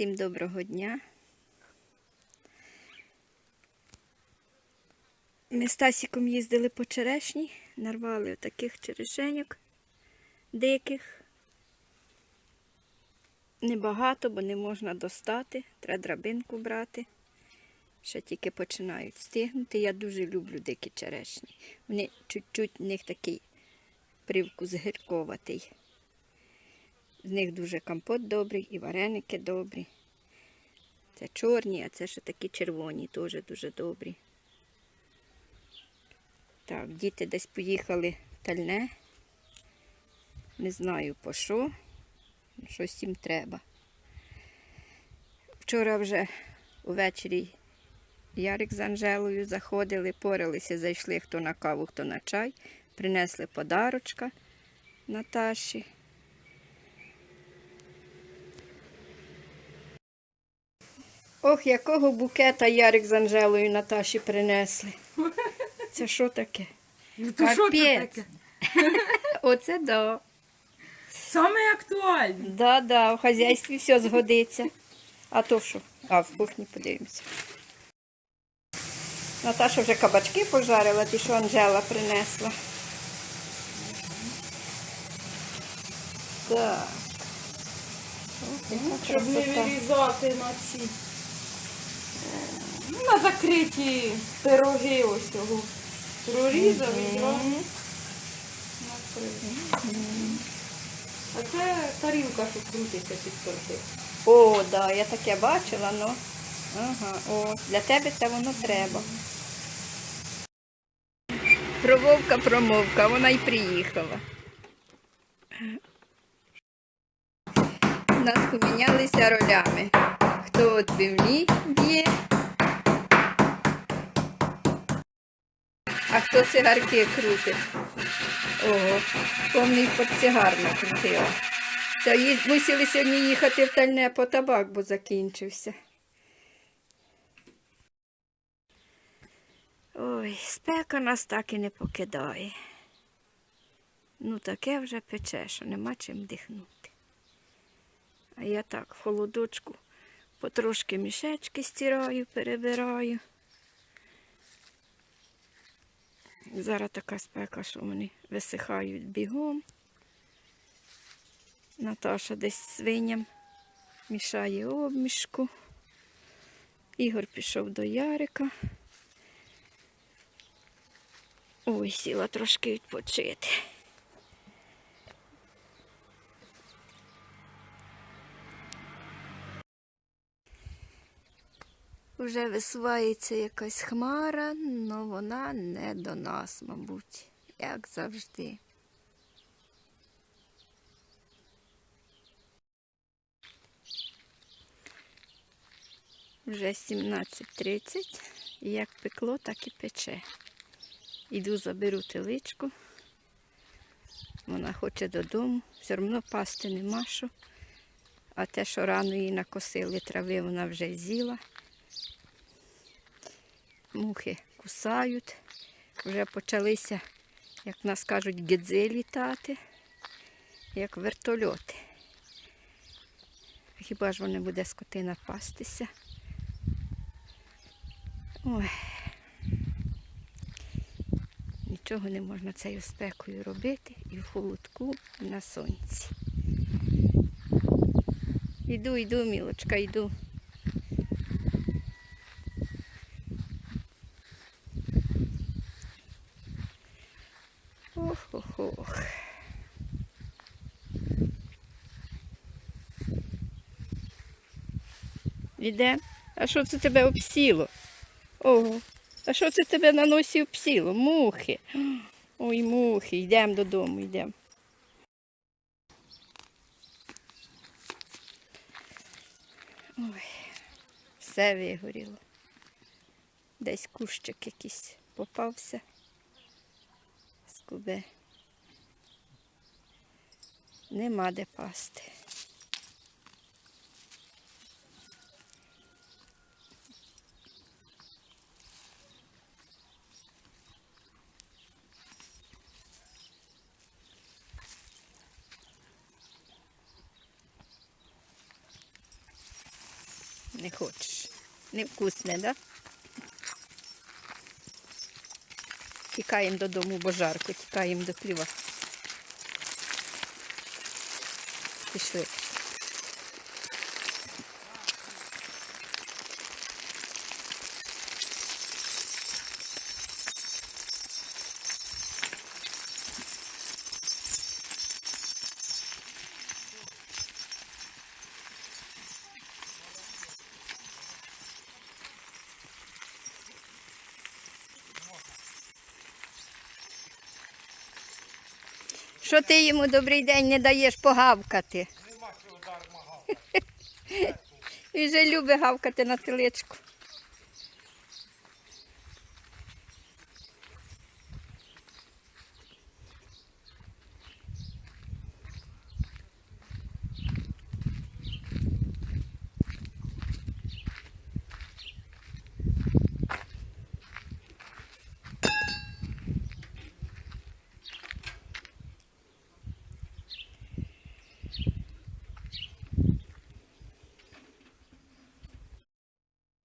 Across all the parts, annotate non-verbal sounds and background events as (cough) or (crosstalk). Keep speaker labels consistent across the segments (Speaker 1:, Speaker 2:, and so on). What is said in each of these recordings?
Speaker 1: Всім доброго дня. Ми з Тасіком їздили по черешні, нарвали таких черешеньок диких. Небагато, бо не можна достати, треба драбинку брати. Ще тільки починають стигнути. Я дуже люблю дикі черешні. Вони чуть-чуть в них такий привкус гірковатий. З них дуже компот добрий і вареники добрі. Це чорні, а це ще такі червоні, теж дуже добрі. Так, діти десь поїхали в тальне. Не знаю по що. Щось їм треба. Вчора вже увечері Ярик з Анжелою заходили, поралися, зайшли хто на каву, хто на чай. Принесли подарочка Наташі. Ох, якого букета Ярик з Анжелою Наташі принесли. (laughs) Це що таке?
Speaker 2: Ну то що це таке? (laughs)
Speaker 1: Оце да.
Speaker 2: Саме актуальне.
Speaker 1: Да, да, в хазяйстві все згодиться. А то що? А, в кухні подивимося. Наташа вже кабачки пожарила, ті, що Анжела принесла. Так.
Speaker 2: Щоб не вирізати на ці. На закриті пироги ось цього. Прорізав і накрив. А це тарілка, що крутиться під торти.
Speaker 1: О, да, я таке бачила, ну. Ага, о, для тебе це воно треба. Про вовка промовка, вона й приїхала. У нас помінялися ролями. Хто от відбивні б'є, а хто цигарки крутить. Ого, повний портсигар накрутила. Та ї- мусили сьогодні їхати в тальне по табак, бо закінчився. Ой, спека нас так і не покидає. Ну, таке вже пече, що нема чим дихнути. А я так в холодочку потрошки мішечки стираю, перебираю. Зараз така спека, що вони висихають бігом. Наташа десь свиням мішає обмішку. Ігор пішов до Ярика. Ой, сіла трошки відпочити. Вже висувається якась хмара, але вона не до нас, мабуть, як завжди. Вже 17.30. І як пекло, так і пече. Іду заберу теличку. Вона хоче додому. Все одно пасти нема що. А те, що рано її накосили трави, вона вже з'їла. Мухи кусають. Вже почалися, як нас кажуть, гідзи літати, як вертольоти. Хіба ж вони буде скотина пастися? Ой. Нічого не можна цією спекою робити і в холодку, і на сонці. Йду, йду, мілочка, йду. Ох, ох, ох. Іде? А що це тебе обсіло? Ого. А що це тебе на носі обсіло? Мухи. Ой, мухи, йдемо додому, йдемо. Ой, все вигоріло. Десь кущик якийсь попався. Скубе. Нема де пасти. Не хочеш. Невкусне, да? Тікаємо додому, бо жарко, тікаємо до пліва. Пішли. Що ти йому добрий день не даєш погавкати?
Speaker 3: Нема чого дарма гавкати. (laughs)
Speaker 1: Він же любить гавкати на телечку.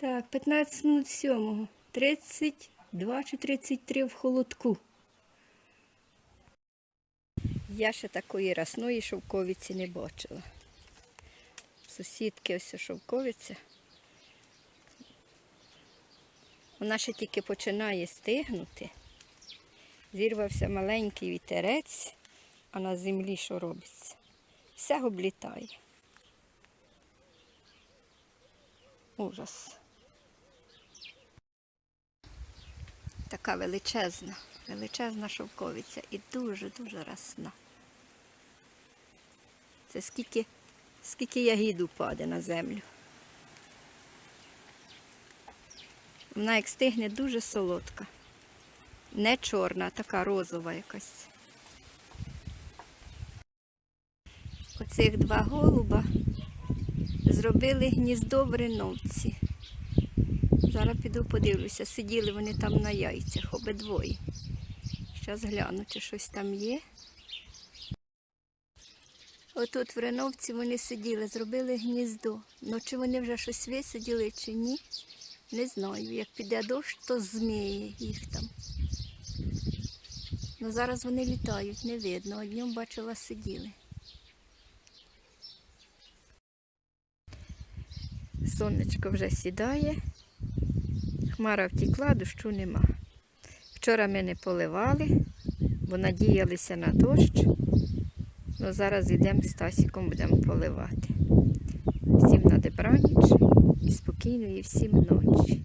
Speaker 1: Так, 15 минут сьомого. 32 чи 33 в холодку. Я ще такої рясної шовковиці не бачила. Сусідки ось шовковиця. Вона ще тільки починає стигнути. Зірвався маленький вітерець, а на землі що робиться? Все облітає. Ужас. Така величезна, величезна шовковиця і дуже-дуже рясна. Це скільки, скільки ягід упаде на землю. Вона як стигне дуже солодка. Не чорна, а така розова якась. Оцих два голуба зробили гніздо в Реновці. Зараз піду подивлюся, сиділи вони там на яйцях обидвоє. Зараз гляну, чи щось там є. Отут в Реновці вони сиділи, зробили гніздо. Ну чи вони вже щось висиділи, чи ні, не знаю. Як піде дощ, то зміє їх там. Ну зараз вони літають, не видно. А днем бачила, сиділи. Сонечко вже сідає. Хмара втікла, дощу нема. Вчора ми не поливали, бо надіялися на дощ. Ну, зараз йдемо з Тасіком, будемо поливати. Всім на добраніч і спокійної всім ночі.